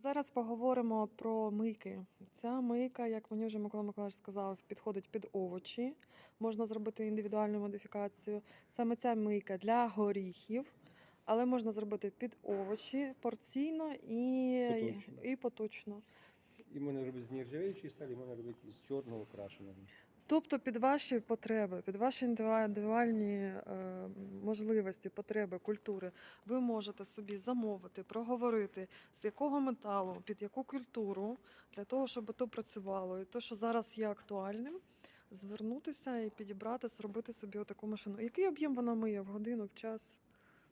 зараз поговоримо про мийки. Ця мийка, як мені вже Микола Миколаївич сказав, підходить під овочі. Можна зробити індивідуальну модифікацію. Саме ця мийка для горіхів, але можна зробити під овочі порційно і Поточно. і поточно. І можна робити з нержавіючої сталі, можна робити з чорного окрашеного. Тобто під ваші потреби, під ваші індивідуальні е, можливості, потреби, культури, ви можете собі замовити, проговорити, з якого металу, під яку культуру, для того, щоб то працювало. І те, що зараз є актуальним, звернутися і підібрати, зробити собі отаку машину. Який об'єм вона миє в годину, в час?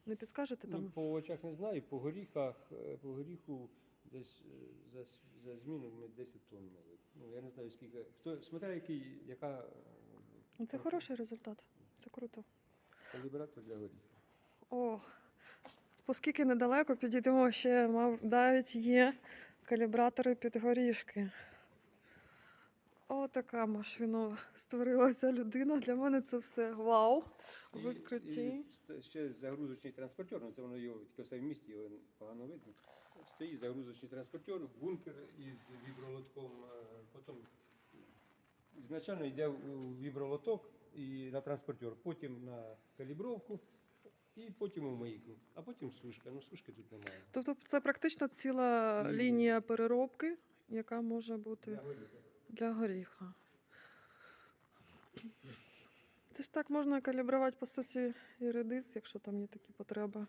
Не підскажете Ну, там? по овочах не знаю, по горіхах, е, по горіху десь е, за, за зміну ми 10 тонн мили. Ну, я не знаю скільки. Хто, смотря який, яка е, Ну, Це хороший результат. Це круто. калібратор для горіхів. О, оскільки недалеко підійдемо ще, мав, навіть є калібратори під горішки. О, така машина створила ця людина. Для мене це все вау. І- Викруті. І, ще загрузочний транспортер, ну це воно його тільки все в місті, його погано видно. Стоїть загрузочний транспортер, бункер із вібролотком. е, Потім ізначально йде у вібролоток і на транспортер, потім на калібровку і потім у мийку, а потім сушка. Ну сушки тут немає. Тобто це практично ціла Лінія. лінія переробки, яка може бути Для горіха. для горіха. Це ж так можна калібрувати, по суті, і редис, якщо там є такі потреби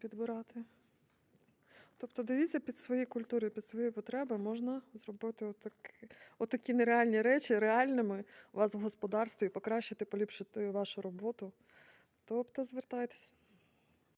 підбирати. Тобто, дивіться, під свої культури, під свої потреби можна зробити отакі, отакі нереальні речі реальними у вас в господарстві, покращити, поліпшити вашу роботу. Тобто звертайтесь.